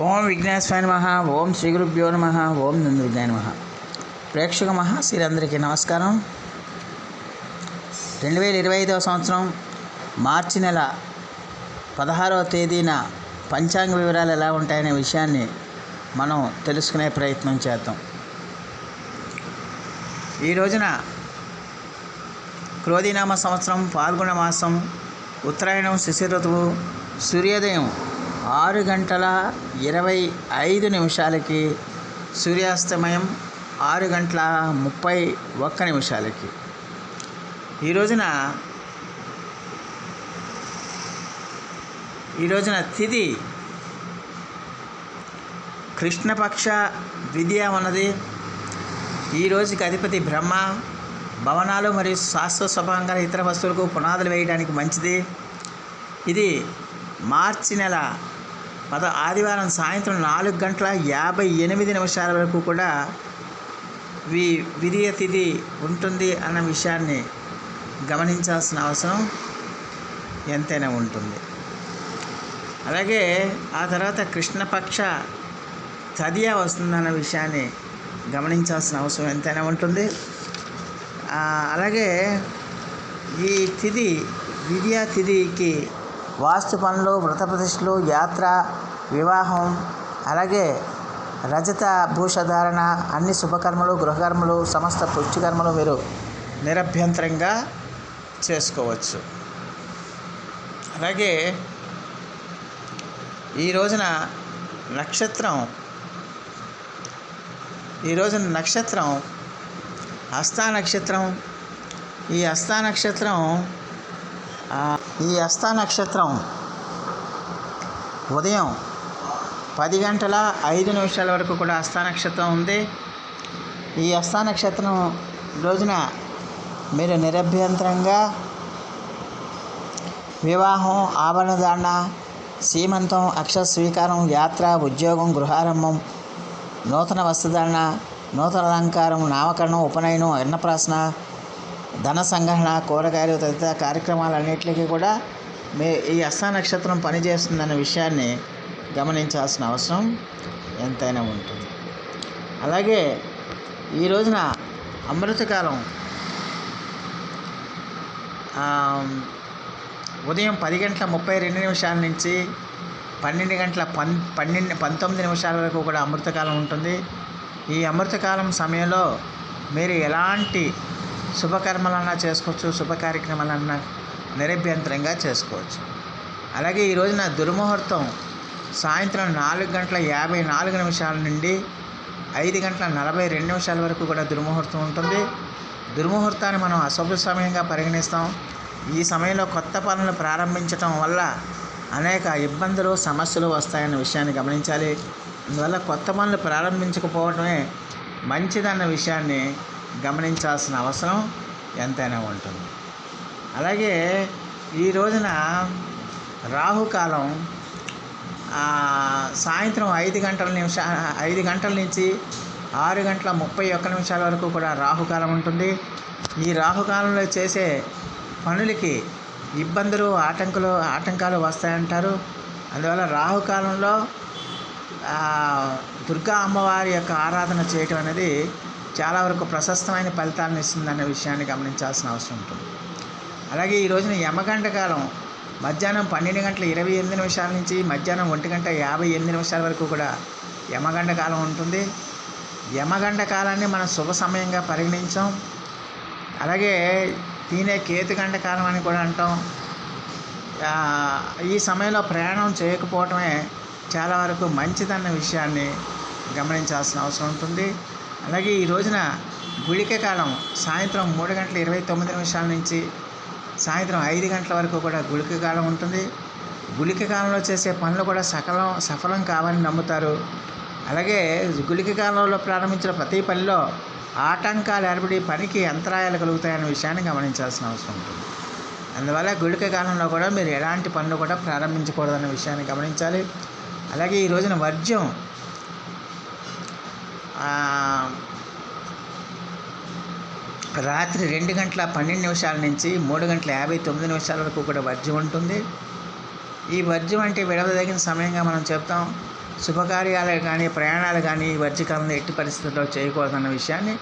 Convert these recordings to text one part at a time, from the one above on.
ఓం విఘ్నేశ్వర నమ ఓం శ్రీ గురుభ్యో నమ ఓం నందుర్గాయ నమ. ప్రేక్షక మహాశీలందరికీ నమస్కారం. రెండు వేల ఇరవై ఐదవ సంవత్సరం మార్చి నెల పదహారవ తేదీన పంచాంగ వివరాలు ఎలా ఉంటాయనే విషయాన్ని మనం తెలుసుకునే ప్రయత్నం చేద్దాం. ఈ రోజున క్రోధినామ సంవత్సరం పాల్గొన మాసం ఉత్తరాయణం శిశిర ఋతువు సూర్యోదయం ఆరు గంటల ఇరవై ఐదు నిమిషాలకి సూర్యాస్తమయం ఆరు గంటల ముప్పై ఒక్క నిమిషాలకి. ఈ రోజున ఈ రోజున తిథి కృష్ణపక్ష విద్య ఉన్నది ఈ రోజుకి అధిపతి బ్రహ్మ భవనాలు మరియు శాశ్వత స్వభావంగా ఇతర వస్తువులకు పునాదులు వేయడానికి మంచిది. ఇది మార్చి నెల పద ఆదివారం సాయంత్రం నాలుగు గంటల యాభై ఎనిమిది నిమిషాల వరకు కూడా వి విరియ తిథి ఉంటుంది అన్న విషయాన్ని గమనించాల్సిన అవసరం ఎంతైనా ఉంటుంది. అలాగే ఆ తర్వాత కృష్ణపక్ష తదియ వస్తుందన్న విషయాన్ని గమనించాల్సిన అవసరం ఎంతైనా ఉంటుంది. అలాగే ఈ తిథి విద్యా తిథికి వాస్తు పనులు వ్రత ప్రతిష్టలు యాత్ర వివాహం అలాగే రజత భూషధారణ అన్ని శుభకర్మలు గృహకర్మలు సమస్త పుష్టికర్మలు మీరు నిరభ్యంతరంగా చేసుకోవచ్చు. అలాగే ఈ రోజున నక్షత్రం ఈ రోజున నక్షత్రం హస్తా నక్షత్రం ఈ హస్తా నక్షత్రం ఈ హస్తా నక్షత్రం ఉదయం పది గంటల ఐదు నిమిషాల వరకు కూడా హస్తా నక్షత్రం ఉంది. ఈ హస్తా నక్షత్రం రోజున మీరు నిరభ్యంతరంగా వివాహం ఆభరణధారణ సీమంతం అక్షర స్వీకారం యాత్ర ఉద్యోగం గృహారంభం నూతన వస్త్రధారణ నూతన అలంకారం నామకరణం ఉపనయనం అన్నప్రాసన ధన సంగ్రహణ కూరగాయలు తదితర కార్యక్రమాలన్నింటికి కూడా మీ ఈ అస్సా నక్షత్రం పనిచేస్తుందన్న విషయాన్ని గమనించాల్సిన అవసరం ఎంతైనా ఉంటుంది. అలాగే ఈ రోజున అమృతకాలం ఉదయం పది గంటల ముప్పై రెండు నిమిషాల నుంచి పన్నెండు గంటల పన్ పన్నెండు పంతొమ్మిది నిమిషాల వరకు కూడా అమృతకాలం ఉంటుంది. ఈ అమృతకాలం సమయంలో మీరు ఎలాంటి శుభకర్మలన్నా చేసుకోవచ్చు శుభ కార్యక్రమాలన్నా నిరభ్యంతరంగా చేసుకోవచ్చు. అలాగే ఈ రోజున దుర్ముహూర్తం సాయంత్రం నాలుగు గంటల యాభై నాలుగు నిమిషాల నుండి ఐదు గంటల నలభై రెండు నిమిషాల వరకు కూడా దుర్ముహూర్తం ఉంటుంది. దుర్ముహూర్తాన్ని మనం అశుభ సమయంగా పరిగణిస్తాం. ఈ సమయంలో కొత్త పనులు ప్రారంభించటం వల్ల అనేక ఇబ్బందులు సమస్యలు వస్తాయన్న విషయాన్ని గమనించాలి. అందువల్ల కొత్త పనులు ప్రారంభించకపోవడమే మంచిదన్న విషయాన్ని గమనించాల్సిన అవసరం ఎంతైనా ఉంటుంది. అలాగే ఈ రోజున రాహుకాలం సాయంత్రం ఐదు గంటల నిమిష ఐదు గంటల నుంచి ఆరు గంటల ముప్పై ఒక్క నిమిషాల వరకు కూడా రాహుకాలం ఉంటుంది. ఈ రాహుకాలంలో చేసే పనులకి ఇబ్బందులు ఆటంకులు ఆటంకాలు వస్తాయంటారు. అందువల్ల రాహుకాలంలో దుర్గా అమ్మవారి యొక్క ఆరాధన చేయటం అనేది చాలా వరకు ప్రశస్తమైన ఫలితాలను ఇస్తుందనే విషయాన్ని గమనించాల్సిన అవసరం ఉంటుంది. అలాగే ఈ రోజున యమగంట కాలం మధ్యాహ్నం పన్నెండు గంటల ఇరవై ఎనిమిది నిమిషాల నుంచి మధ్యాహ్నం ఒంటి గంట యాభై ఎనిమిది నిమిషాల వరకు కూడా యమగండ కాలం ఉంటుంది. యమగండ కాలాన్ని మనం శుభ సమయంగా పరిగణించాం. అలాగే దీనే కేతుగండ కాలం అని కూడా అంటాం. ఈ సమయంలో ప్రయాణం చేయకపోవటమే చాలా వరకు మంచిదన్న విషయాన్ని గమనించాల్సిన అవసరం ఉంటుంది. అలాగే ఈ రోజున గుళిక కాలం సాయంత్రం మూడు గంటల ఇరవై తొమ్మిది నిమిషాల నుంచి సాయంత్రం ఐదు గంటల వరకు కూడా గుళిక కాలం ఉంటుంది. గుళిక కాలంలో చేసే పనులు కూడా సకలం సఫలం కావాలని నమ్ముతారు. అలాగే గుళిక కాలంలో ప్రారంభించిన ప్రతి పనిలో ఆటంకాలు ఏర్పడి పనికి అంతరాయాలు కలుగుతాయనే విషయాన్ని గమనించాల్సిన అవసరం ఉంటుంది. అందువల్ల గుళిక కాలంలో కూడా మీరు ఎలాంటి పనులు కూడా ప్రారంభించకూడదన్న విషయాన్ని గమనించాలి. అలాగే ఈ రోజున వర్జ్యం రాత్రి రెండు గంటల పన్నెండు నిమిషాల నుంచి మూడు గంటల యాభై తొమ్మిది నిమిషాల వరకు కూడా వర్జ్యం ఉంటుంది. ఈ వర్జ్యం అంటే విడవదగిన సమయంగా మనం చెప్తాం. శుభకార్యాలు కానీ ప్రయాణాలు కానీ ఈ వర్షకాలంలో ఎట్టి పరిస్థితుల్లో చేయకూడదన్న విషయాన్ని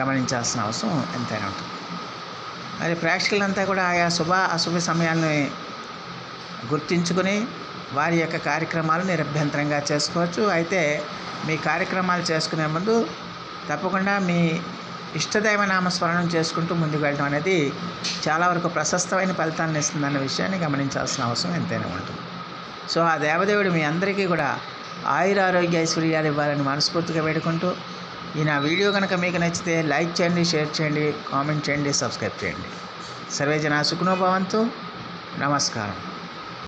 గమనించాల్సిన అవసరం ఎంతైనా ఉంటుంది. మరి ప్రేక్షకులంతా కూడా ఆయా శుభ అశుభ సమయాన్ని గుర్తించుకుని వారి యొక్క కార్యక్రమాలు నిరభ్యంతరంగా చేసుకోవచ్చు. అయితే మీ కార్యక్రమాలు చేసుకునే ముందు తప్పకుండా మీ ఇష్టదైవ నామస్మరణం చేసుకుంటూ ముందుకు వెళ్ళడం అనేది చాలా వరకు ప్రశస్తమైన ఫలితాలను ఇస్తుందన్న విషయాన్ని గమనించాల్సిన అవసరం ఎంతైనా ఉంటుంది. సో ఆ దేవదేవుడు మీ అందరికీ కూడా ఆయుర ఆరోగ్య ఐశ్వర్యాలు ఇవ్వాలని మనస్ఫూర్తిగా వేడుకుంటూ ఈ నా వీడియో కనుక మీకు నచ్చితే లైక్ చేయండి షేర్ చేయండి కామెంట్ చేయండి సబ్స్క్రైబ్ చేయండి. సర్వే జన సుఖనోభవంతు నమస్కారం.